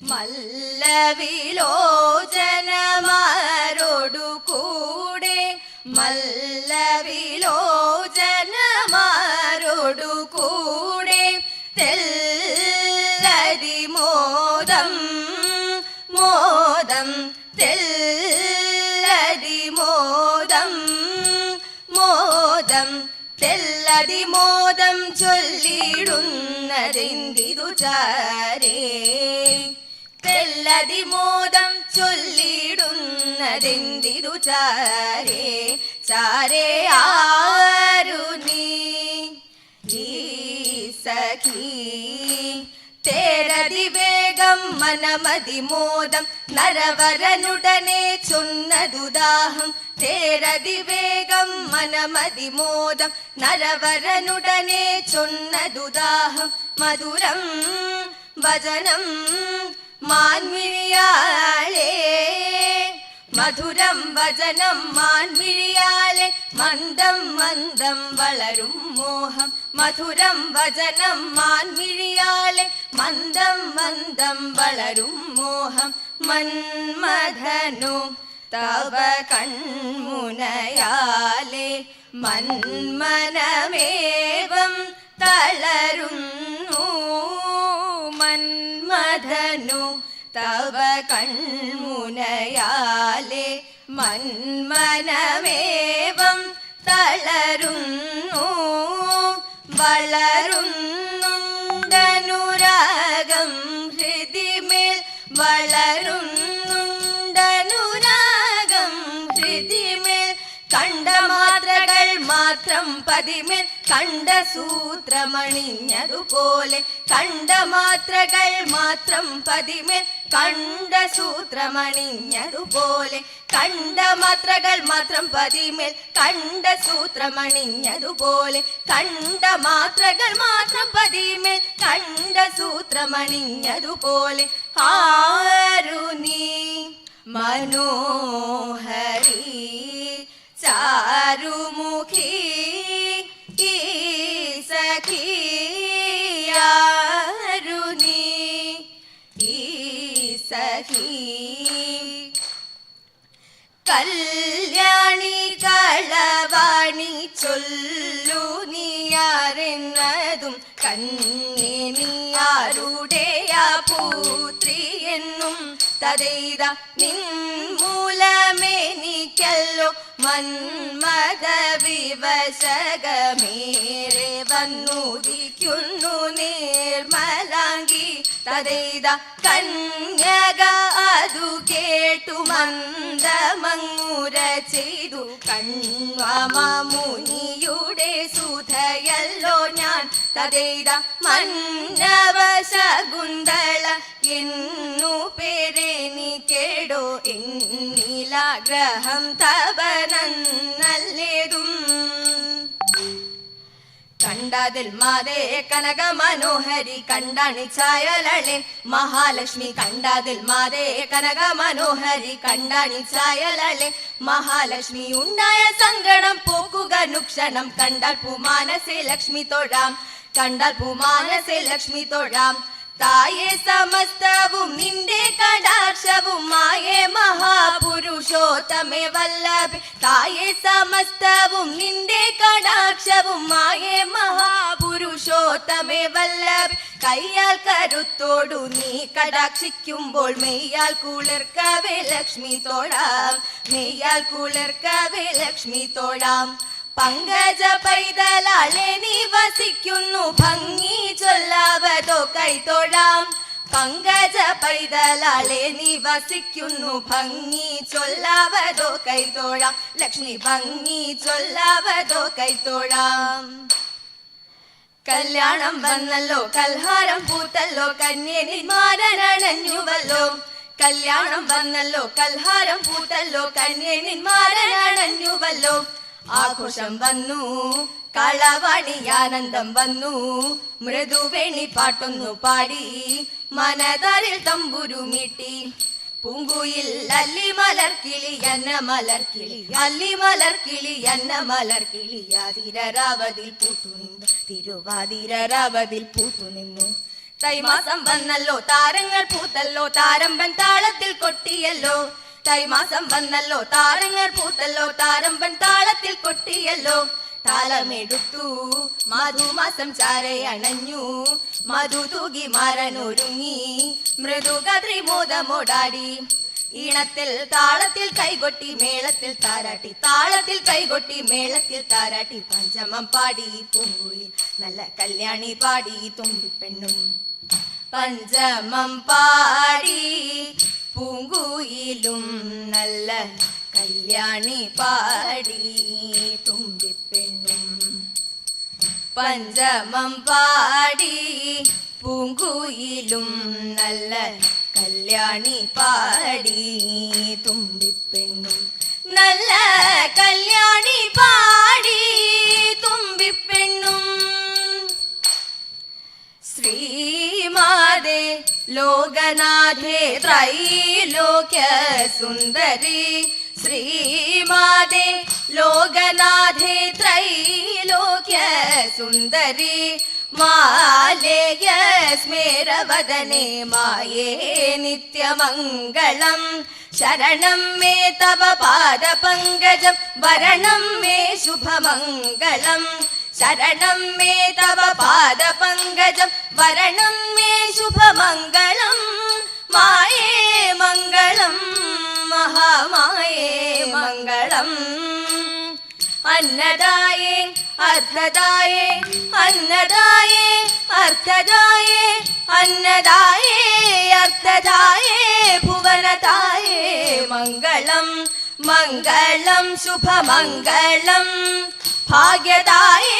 മല്ലവിലോചനമാരോടു കൂടെ മല്ലവിലോചനമാരോടു കൂടെ തെല്ലരി മോദം മോദം തെല്ലരി മോദം മോദം തെല്ലതി മോദം ചൊല്ലിടുന്നതെന്തിതു ചാരേ തെല്ലതി മോദം ചൊല്ലിടുന്നതെന്തിതു ചാരേ ചാരേ ആരു നീ? ഈ സഖീ തേരതി വേഗം മനമതി മോദം നരവരനുടനെ ചൊന്നതുദാഹം തേരതി വേഗം മനമതി മോദം നരവരനുടനെ ചൊന്നതുദാഹം മധുരം വചനം മധുരം വചനം മാൻമിഴിയാലെ മന്ദം മന്ദം വളരും മോഹം. മധുരം വചനം മാൻമിഴിയാലെ മന്ദം മന്ദം വളരും മോഹം. മന്മഥനു തവ കൺമുനയാലെ മന്മനമേവം തവ കൺമുനയാലെ മന്മനമേവം തളരുന്നു. വളരുന്നുണ്ടനുരാഗം ഹൃതിമേൽ വളരുന്നുണ്ടനുരാഗം മാത്രം പതിമേൽ കണ്ട സൂത്രമണിഞ്ഞതുപോലെ കണ്ട മാത്രകൾ മാത്രം പതിമേൽ കണ്ട സൂത്രമണിഞ്ഞതുപോലെ കണ്ട മാത്രകൾ മാത്രം പതിമേൽ കണ്ട സൂത്രമണിഞ്ഞതുപോലെ കണ്ട മാത്രകൾ മാത്രം പതിമേൽ കണ്ട സൂത്രമണിഞ്ഞതുപോലെ ആരു മനോഹരി ചാരുമുഖി ഈ സഖിയാരു നീ? ഈ സഖി കല്യാണി കളവാണി ചൊല്ലു നീയാരെന്നതും കണ്ണേ നീയാരുടെയാ പൂത്രി എന്നും തതൈത നിൻമൂലമേനിക്കല്ലോ മന്മത വിവശകമേറെ വന്നുദിക്കുന്നു നിർമ്മലാങ്കി തതെയ്ത കന്യക അതു കേട്ടു മന്ദമങ്ങുര ചെയ്തു. കണ്വമുനിയുടെ ഞാൻ തതെയ്ത എന്നു പേരേനി കേടോ എന്നിലാഗ്രഹം തവനല്ലേതും കണ്ടതിൽ മാതേ കനക മനോഹരി കണ്ടാണി ചായലളെ മഹാലക്ഷ്മി കണ്ടതിൽ മാതേ കനക മനോഹരി കണ്ടാണി ചായലളെ മഹാലക്ഷ്മി ഉണ്ടായ സങ്കടം പോക്കുക നുക്ഷണം കണ്ടാൽ പൂമാനസെ ലക്ഷ്മി തൊഴാം. കണ്ടാൽ പൂമാനസെ ലക്ഷ്മി തൊഴാം. തായേ സമസ്തവും നിന്റെ കടാക്ഷവും മായേ മഹാപുരുഷോത്തമേ വല്ലഭ. തായേ സമസ്തവും നിന്റെ കടാക്ഷവും മായേ മഹാപുരുഷോത്തമേ വല്ലഭ. കയ്യാൽ കരുത്തോടു നീ കടാക്ഷിക്കുമ്പോൾ മെയ്യാൽ കുളിർക്കവേ ലക്ഷ്മി തോഴാം. മെയ്യാൽ കുളിർക്കവേ ലക്ഷ്മി തോഴാം. പങ്കജ പൈതലാളെ നീ വസിക്കുന്നു. ഭംഗി ചൊല്ലാവതോ കൈതൊഴാം പങ്കജ പൈതലാളെ നീ വസിക്കുന്നു. ഭംഗി ചൊല്ലാവതോ കൈതൊഴാം ലക്ഷ്മി ഭംഗി ചൊല്ലാവതോ കൈതൊഴാം കല്യാണം വന്നല്ലോ കൽഹാരം പൂത്തല്ലോ കന്യനിന്മാരനണഞ്ഞുവല്ലോ കല്യാണം വന്നല്ലോ കൽഹാരം പൂത്തല്ലോ കന്യനിന്മാരനണഞ്ഞുവല്ലോ ആഘോഷം വന്നു കളവാണി ആനന്ദം വന്നു മൃദുവേണി പാട്ടൊന്നു പാടി മനതറിൽ തമ്പുരു മീട്ടി. പൂങ്കുയിൽ അല്ലി മലർക്കിളി എന്ന മലർക്കിളി അല്ലി മലർക്കിളി എന്ന മലർക്കിളി ആതിരരാവതിൽ പൂത്തു നിന്നു തിരുവാതിരരാവതിൽ പൂത്തു നിന്നു. തൈമാസം വന്നല്ലോ താരങ്ങൾ പൂത്തല്ലോ താരമ്പൻ താളത്തിൽ കൊട്ടിയല്ലോ തൈമാസം വന്നല്ലോ. താരങ്ങൾ പൂത്തല്ലോ. താരമ്പൻ താളത്തിൽ കൊട്ടിയല്ലോ. താളമെടുത്തു. മധുമാസം ചാരെ അണഞ്ഞു. മധു തൂകി മാറനൊരുങ്ങി മൃദുകത്രിമോദമോടാടി ഈണത്തിൽ താളത്തിൽ കൈകൊട്ടി മേളത്തിൽ താരാട്ടി. താളത്തിൽ കൈകൊട്ടി മേളത്തിൽ താരാട്ടി. പഞ്ചമം പാടി പൂങ്കുയിൽ നല്ല കല്യാണി പാടി. തുമ്പിപ്പെണ്ണും പഞ്ചമം പാടി. പൂങ്കുയിലും നല്ല കല്യാണി പാടി തുമ്പിപ്പെണ്ണും പഞ്ചമം പാടി പൂങ്കുയിലും നല്ല കല്യാണി പാടി തുമ്പിപ്പെണ്ണും നല്ല കല്യാണി പാടി ലോകനാഥേ ത്രൈലോക്യ സുന്ദരി ശ്രീമാതേ ലോകനാഥേ ത്രൈലോക്യ സുന്ദരി മാലേയ സ്മേരവദനെ മായേ നിത്യമംഗളം ശരണം മേ തവ പാദപങ്കജം വരണം മേ ശുഭമംഗളം. ശരണം മേ തവ പാദപങ്കജം വരണം മേ ശുഭമംഗളം. മായേ മംഗളം മഹാമായേ മംഗളം. അന്നദായേ അർത്ഥദായേ അന്നദായേ അർത്ഥദായേ അന്നദായേ അർത്ഥദായേ ഭുവനദായേ. മംഗളം മംഗളം ശുഭമംഗളം. ಭಾಗ್ಯದಾಯೇ